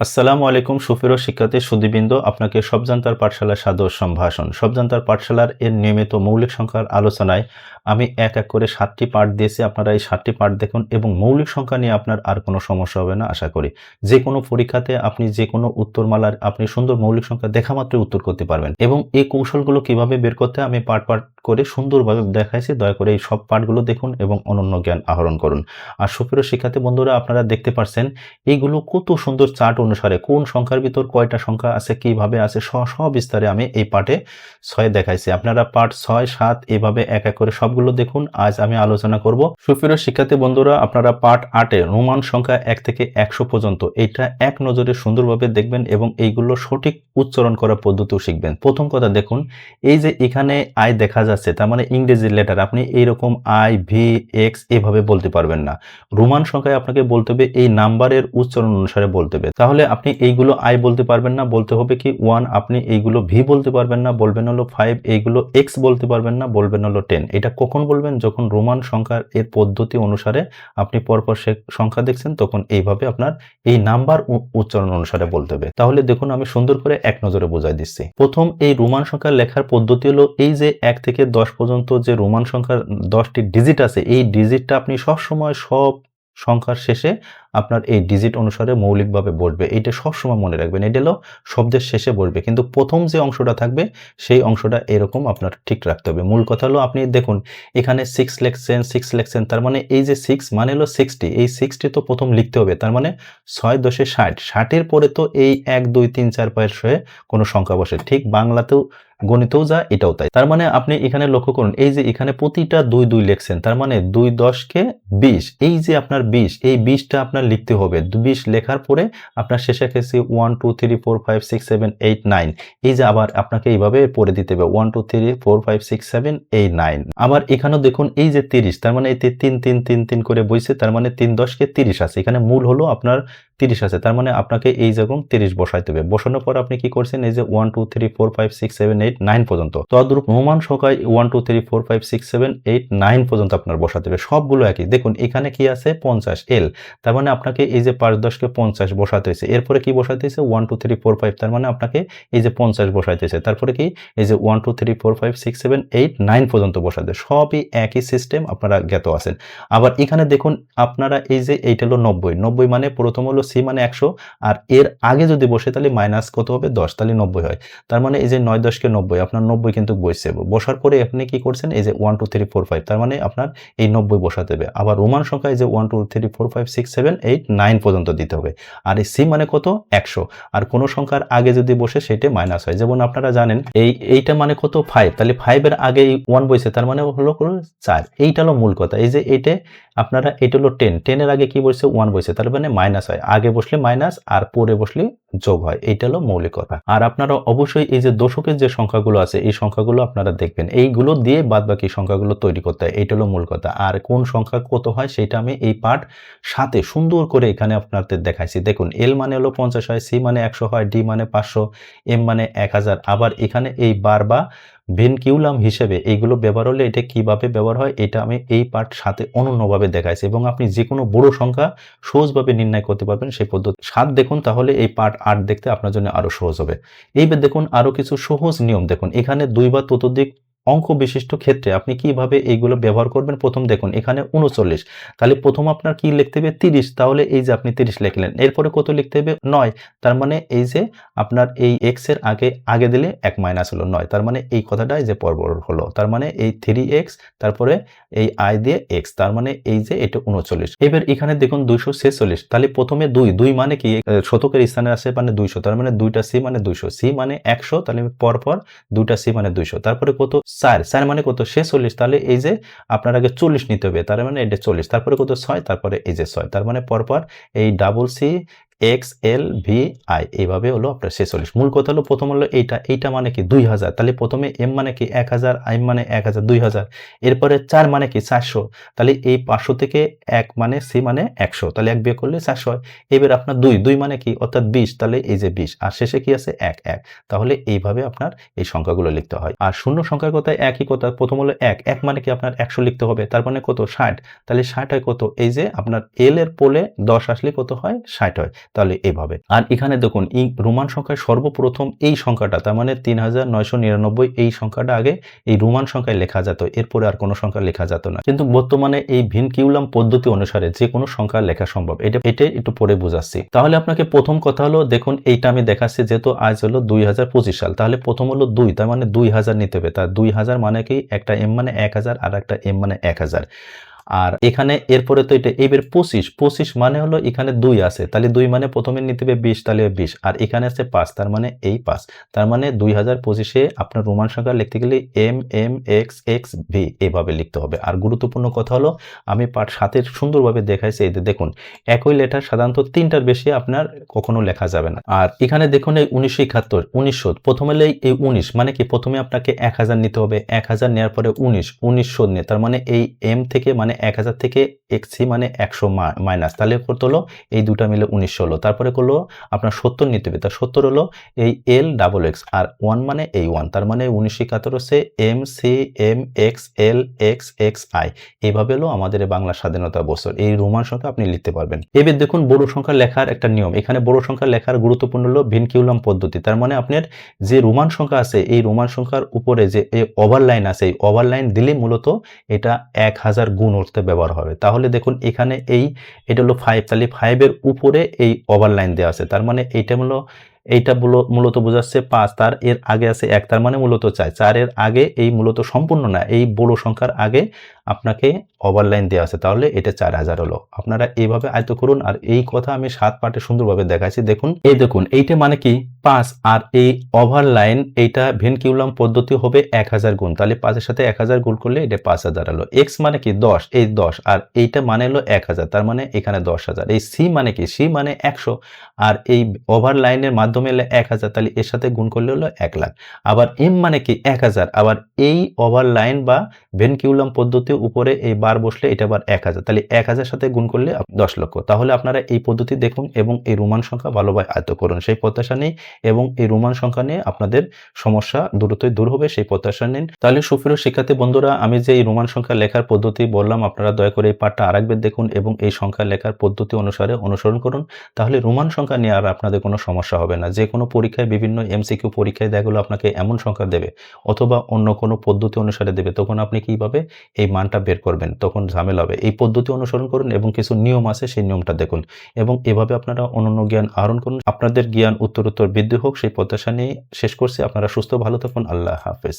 আসসালামু আলাইকুম সুফিরো শিক্ষার্থী সুদীবৃন্দ আপনাকে সবজান্তার পাঠশালার সাদর সম্ভাষণ। সবজান্তার পাঠশালার এর নিয়মিত মৌলিক সংখ্যার আলোচনায় আমি এক এক করে সাতটি পাঠ দিয়েছি। আপনারা এই সাতটি পাঠ দেখুন এবং মৌলিক সংখ্যা নিয়ে আপনার আর কোনো সমস্যা হবে না, আশা করি। যে কোনো পরীক্ষাতে আপনি যে কোনো উত্তরমালার আপনি সুন্দর মৌলিক সংখ্যা দেখা মাত্রই উত্তর করতে পারবেন এবং এই কৌশলগুলো কীভাবে বের করতে আমি পাঠ পাঠ করে সুন্দরভাবে দেখাইছি, দয়া করে এই সব পাঠগুলো দেখুন এবং অনন্য জ্ঞান আহরণ করুন। আর সুপ্রিয় শিক্ষার্থী বন্ধুরা, আপনারা দেখতে পারছেন এইগুলো কত সুন্দর চার্ট অনুসারে, কোন সংখ্যার ভিতর কয়টা সংখ্যা আছে, কীভাবে আছে, স- সবিস্তারে আমি এই পাঠে ছয় দেখাইছি। আপনারা পাঠ ছয়, সাত এভাবে এক এক করে সবগুলো দেখুন, আজ আমি আলোচনা করব। সুপ্রিয় শিক্ষার্থী বন্ধুরা, আপনারা পাঠ আটে রোমান সংখ্যা এক থেকে একশো পর্যন্ত এটা এক নজরে সুন্দরভাবে দেখবেন এবং এইগুলো সঠিক উচ্চারণ করার পদ্ধতিও শিখবেন। প্রথম কথা দেখুন, এই যে এখানে আয় দেখা যাচ্ছে তার মানে ইংরেজি লেটার আপনি এইরকম আই ভি এক্স এভাবে বলতে পারবেন না। রোমান সংখ্যায় আপনাকে বলতে হবে, এই নাম্বারের উচ্চারণ অনুসারে বলতে হবে। তাহলে আপনি এইগুলো আই বলতে পারবেন না, বলতে হবে কি ওয়ান আপনি এইগুলো ভি বলতে পারবেন না, বলবেন হলো ফাইভ এইগুলো এক্স বলতে পারবেন না, বলবেন হলো টেন এটা কখন বলবেন? যখন রোমান সংখ্যার এর পদ্ধতি অনুসারে আপনি পরপর সে সংখ্যা দেখছেন, তখন এইভাবে আপনার এই নাম্বার উচ্চারণ অনুসারে বলতে হবে। তাহলে দেখুন, আমি সুন্দর করে এক নজরে বোঝাই দিচ্ছি। প্রথম এই রোমান সংখ্যার লেখার পদ্ধতি হলো, এই যে এক থেকে দশ পর্যন্ত যে রোমান সংখ্যার দশটি ডিজিট আছে, এই ডিজিটটা আপনি সব সময় সব সংখ্যার শেষে আপনার এই ডিজিট অনুসারে মৌলিকভাবে বসবে এইটা সবসময় মনে রাখবেন। এটা হলো শব্দের শেষে বসবে কিন্তু প্রথম যে অংশটা থাকবে, সেই অংশটা এরকম আপনার ঠিক রাখতে হবে। মূল কথা হলো আপনি দেখুন, এখানে সিক্স লেখছেন সিক্স লেখছেন, তার মানে এই যে সিক্স মানে হলো সিক্সটি এই সিক্সটি তো প্রথম লিখতে হবে, তার মানে ছয় দশে ষাট। ষাটের পরে তো এই এক, দুই, তিন, চার পায়ের সয়ে কোনো সংখ্যা বসে। ঠিক বাংলাতেও, গণিতেও যা, এটাও তাই। তার মানে আপনি এখানে লক্ষ্য করুন, এই যে এখানে প্রতিটা দুই দুই লিখছেন, তার মানে দুই দশকে বিশ। এই যে আপনার বিশ, এই বিশটা আপনার লিখতে হবে। বিশ লেখার পরে আপনার শেষে খেয়েছি one two three four five six seven eight nine এই যে আবার আপনাকে এইভাবে পড়ে দিতে হবে। One two three four five six seven eight nine আবার এখানেও দেখুন এই যে তিরিশ, তার মানে এই যে তিন তিন তিন তিন করে বইছে, তার মানে তিন দশকে তিরিশ আছে। এখানে মূল হলো আপনার তিরিশ আছে, তার মানে আপনাকে এই যেরকম তিরিশ বসাইতে হবে। বসানোর পর আপনি কি করছেন? এই যে one two three four five six seven eight nine পর্যন্ত। তদ্রুপ রোমান সংখ্যায় one two three four five six seven eight nine পর্যন্ত আপনার বসাতে হবে। সবগুলো একই। দেখুন এখানে কি আছে? পঞ্চাশ এল তার মানে আপনাকে এই যে পাঁচ দশকে পঞ্চাশ বসাতে হয়েছে। এরপরে কি বসাতে হয়েছে? One two three four five তার মানে আপনাকে এই যে পঞ্চাশ বসাইতেছে তারপরে কি? এই যে one two three four five six seven eight nine পর্যন্ত বসাতে। সবই একই সিস্টেম আপনারা জ্ঞাত আছেন। আবার এখানে দেখুন, আপনারা এই যে এইটা হলো নব্বই। নব্বই মানে প্রথম হলো সি মানে একশো। আর এর আগে যদি বসে তাহলে মাইনাস কত হবে? দশ। তাহলে নব্বই হয়। তার মানে এই যে নয় দশকে নব্বই, আপনার নব্বই কিন্তু বসছে। বসার পরে আপনি কি করছেন? এই যে one two three four five তার মানে আপনার এই নব্বই বসাতে হবে। আবার রোমান সংখ্যা এই যে one two three four five six seven eight nine পর্যন্ত দিতে হবে। আর এই সি মানে কত? একশো। আর কোন সংখ্যার আগে যদি বসে সেটা মাইনাস হয়। যেমন আপনারা জানেন, এই, এইটা মানে কত? ফাইভ তাহলে ফাইভের আগে ওয়ান বসে তার মানে হলো চার। এইটা হলো মূল কথা। এই যে এইটা আপনারা, এটা হলো টেন টেনের আগে কি বসছে? ওয়ান বসে তার মানে মাইনাস হয়। আগে বসলে মাইনাস আর পরে বসলে যোগ হয়, এইটা হলো মৌলিক কথা। আর আপনারা অবশ্যই এই যে দশকের যে সংখ্যাগুলো আছে, এই সংখ্যাগুলো আপনারা দেখবেন। এইগুলো দিয়ে বাদ বাকি সংখ্যাগুলো তৈরি করতে হয়, এইটা হলো মূল কথা। আর কোন সংখ্যা কত হয়, সেটা আমি এই পার্ট সাথে সুন্দর করে এখানে আপনাদের দেখাইছি। দেখুন এল মানে হলো পঞ্চাশ হয় সি মানে একশো হয় ডি মানে পাঁচশো এম মানে এক হাজার। আবার এখানে এই বার বা ভেনকিউলাম হিসেবে এইগুলো ব্যবহার হলে এটা কীভাবে ব্যবহার হয়, এটা আমি এই পার্ট সাথে অনন্যভাবে দেখাইছি এবং আপনি যে কোনো বড় সংখ্যা সহজভাবে নির্ণয় করতে পারবেন সেই পদ্ধতি। সাত দেখুন তাহলে এই পার্ট আট দেখতে আপনার জন্য আরও সহজ হবে। এইবার দেখুন আরও কিছু সহজ নিয়ম দেখুন। এখানে দুই বা ততোধিক অঙ্ক বিশিষ্ট ক্ষেত্রে আপনি কীভাবে এইগুলো ব্যবহার করবেন? প্রথম দেখুন, এখানে উনচল্লিশ তাহলে প্রথম আপনার কি লিখতে হবে? তিরিশ। তাহলে এই যে আপনি তিরিশ লিখলেন, এরপরে কত লিখতে হবে? নয়। তার মানে এই যে আপনার এই এক্সের আগে আগে দিলে এক মাইনাস হলো নয়। তার মানে এই কথাটাই যে পর্ব হলো। তার মানে এই থ্রি এক্স তারপরে এই আই দিয়ে এক্স তার মানে এই যে এটা উনচল্লিশ এবার এখানে দেখুন দুইশো ছেচল্লিশ। তাহলে প্রথমে দুই। দুই মানে কি? শতকের স্থানে আসে মানে দুইশো। তার মানে দুইটা সি মানে দুইশো। সি মানে একশো। তাহলে পর পর দুইটা সি মানে দুইশো। তারপরে কত? চার চার মানে কত? সে চল্লিশ। তাহলে এই যে আপনার আগে চল্লিশ নিতে হবে, তার মানে এটা চল্লিশ। তারপরে কত? ছয়, তারপরে এই যে ছয়। তার মানে পরপর এই double C X L V I এইভাবে হলো আপনার ছেচল্লিশ। মূল কথা হলো প্রথম হলো এইটা এইটা মানে কি? দুই হাজার। তাহলে প্রথমে এম মানে কি? এক হাজার আই মানে এক হাজার, দুই হাজার। এরপরে চার মানে কি? চারশো। তাহলে এই পাঁচশো থেকে এক মানে সি মানে একশো। তাহলে এক বিয়ে করলে চারশো হয়। এবার আপনার দুই দুই মানে কি? অর্থাৎ বিশ। তাহলে এই যে বিশ। আর শেষে কি আছে? এক এক। তাহলে এইভাবে আপনার এই সংখ্যাগুলো লিখতে হয়। আর শূন্য সংখ্যার কথায় একই কথা। প্রথম হলো এক। এক মানে কি? আপনার একশো লিখতে হবে। তার মানে কত? ষাট। তাহলে ষাট হয় কত? এই যে আপনার এল এর পোলে দশ আসলে কত হয়? ষাট হয়। তাহলে এভাবে। আর এখানে দেখুন, এই রোমান সংখ্যায় সর্বপ্রথম এই সংখ্যাটা, তার মানে তিন হাজার নয়শো নিরানব্বই এই সংখ্যাটা আগে এই রোমান সংখ্যায় লেখা যেত, এরপরে আর কোনো সংখ্যা লেখা যেত না। কিন্তু বর্তমানে এই ভিনকিউলাম পদ্ধতি অনুসারে যে কোনো সংখ্যা লেখা সম্ভব। এটা এটা একটু পরে বোঝাচ্ছি। তাহলে আপনাকে প্রথম কথা হলো, দেখুন, এইটা আমি দেখাচ্ছি যেহেতু আজ হলো দুই হাজার পঁচিশ সাল, তাহলে প্রথম হলো দুই, তার মানে দুই হাজার নিতে হবে। তার দুই হাজার মানে কি? একটা এম মানে এক হাজার আর একটা এম মানে এক হাজার। আর এখানে এরপরে তো এটা এবার পঁচিশ পঁচিশ মানে হলো এখানে দুই আছে, তাহলে দুই মানে প্রথমে নিতে হবে বিশ, তাহলে বিশ, আর এখানে আছে পাঁচ, তার মানে এই পাঁচ, তার মানে দুই হাজার পঁচিশে আপনার রোমান সংখ্যা লিখতে গেলে M M, X X, V, এভাবে লিখতে হবে, আর গুরুত্বপূর্ণ কথা হলো আমি পাঠ সাতের সুন্দরভাবে দেখাইছি, এই যে দেখুন, একই লেটার সাধারণত তিনটার বেশি আপনার কখনো লেখা যাবে না, আর এখানে দেখুন এই উনিশশো একাত্তর, উনিশশো, প্রথমে এই উনিশ মানে কি প্রথমে আপনাকে এক হাজার নিতে হবে, এক হাজার নেওয়ার পরে উনিশ উনিশশো নিয়ে তার মানে এই এম থেকে মানে এক হাজার থেকে এক্সি মানে একশো মাইনাস। তাহলে কত হলো এই দুটা মিলে উনিশশো হলো তারপরে করল আপনার সত্তর নিতে হবে। তার সত্তর হলো এই এল ডাবল এক্স আর ওয়ান মানে এই ওয়ান। তার মানে উনিশশো একাত্তর হচ্ছে M, C, M, X, L, X X, I. এইভাবে হলো আমাদের বাংলা স্বাধীনতা বছর। এই রোমান সংখ্যা আপনি লিখতে পারবেন। এবার দেখুন বড় সংখ্যা লেখার একটা নিয়ম। এখানে বড় সংখ্যা লেখার গুরুত্বপূর্ণ হলো ভিনকিউলাম পদ্ধতি। তার মানে আপনার যে রোমান সংখ্যা আছে, এই রোমান সংখ্যার উপরে যে এই ওভারলাইন আছে, এই ওভারলাইন দিলে মূলত এটা এক হাজার গুণ অর্থে ব্যবহার হবে। তাহলে দেখুন এখানে এই, এটা হলো ফাইভ তাহলে ফাইভের উপরে এই ওভার লাইন দেওয়া আছে। তার মানে এইটা হলো এইটা মূল- মূলত বোঝাচ্ছে পাঁচ, তার এর আগে আছে এক, তার মানে মূলত চার। চারের আগে এই মূলত সম্পূর্ণ না, এই বড় সংখ্যার আগে আপনাকে ওভারলাইন দেওয়া আছে, তাহলে এটা চার হাজার হলো। আপনারা এইভাবে আয়ত্ত করুন, আর এই কথা আমি সাত পার্টে সুন্দরভাবে দেখাচ্ছি। দেখুন, এই দেখুন, এইটা মানে কি? পাঁচ, আর এই ওভারলাইন এইটা ভেনকিউলাম পদ্ধতি হবে এক হাজার গুণ, তাহলে পাঁচের সাথে এক হাজার গুণ করলে এটা পাঁচ হাজার হলো। এক্স মানে কি? দশ, এই দশ, আর এইটা মানে হলো এক হাজার, তার মানে এখানে দশ হাজার। এই সি মানে কি? সি মানে একশো, আর এই ওভারলাইনের মাধ্যমে হলে এক হাজার, তাহলে এর সাথে গুণ করলে হলো এক লাখ। আবার এম মানে কি? এক হাজার। আবার এই ওভার লাইন বা ভেনকিউলাম পদ্ধতি উপরে এই বার বসলে এটা আবার এক হাজার। তাহলে এক হাজার সাথে গুণ করলে দশ লক্ষ। তাহলে আপনারা এই পদ্ধতি দেখুন এবং এই রোমান সংখ্যা ভালোভাবে আয়ত্ত করুন। সেই প্রত্যাশা নেই এবং এই রোমান সংখ্যা নিয়ে আপনাদের সমস্যা দ্রুতই দূর হবে, সেই প্রত্যাশা নিন। তাহলে সুপ্রিয় শিক্ষার্থী বন্ধুরা, আমি যে এই রোমান সংখ্যা লেখার পদ্ধতি বললাম, আপনারা দয়া করে এই পাঠটা আরেকবার দেখুন এবং এই সংখ্যা লেখার পদ্ধতি অনুসারে অনুসরণ করুন। তাহলে রোমান সংখ্যা নিয়ে আর আপনাদের কোনো সমস্যা হবে না। যে কোনো পরীক্ষায় বিভিন্ন এমসিকিউ পরীক্ষায় দেখাগুলো আপনাকে এমন সংখ্যা দেবে অথবা অন্য কোনো পদ্ধতি অনুসারে দেবে, তখন আপনি কীভাবে এই মানটা বের করবেন, তখন ঝামেলা হবে। এই পদ্ধতি অনুসরণ করুন এবং কিছু নিয়ম আছে, সেই নিয়মটা দেখুন এবং এভাবে আপনারা অনন্য জ্ঞান আহরণ করুন। আপনাদের জ্ঞান উত্তরোত্তর বৃদ্ধি হোক, সেই প্রত্যাশা নিয়ে শেষ করছি। আপনারা সুস্থ, ভালো থাকুন। আল্লাহ হাফেজ।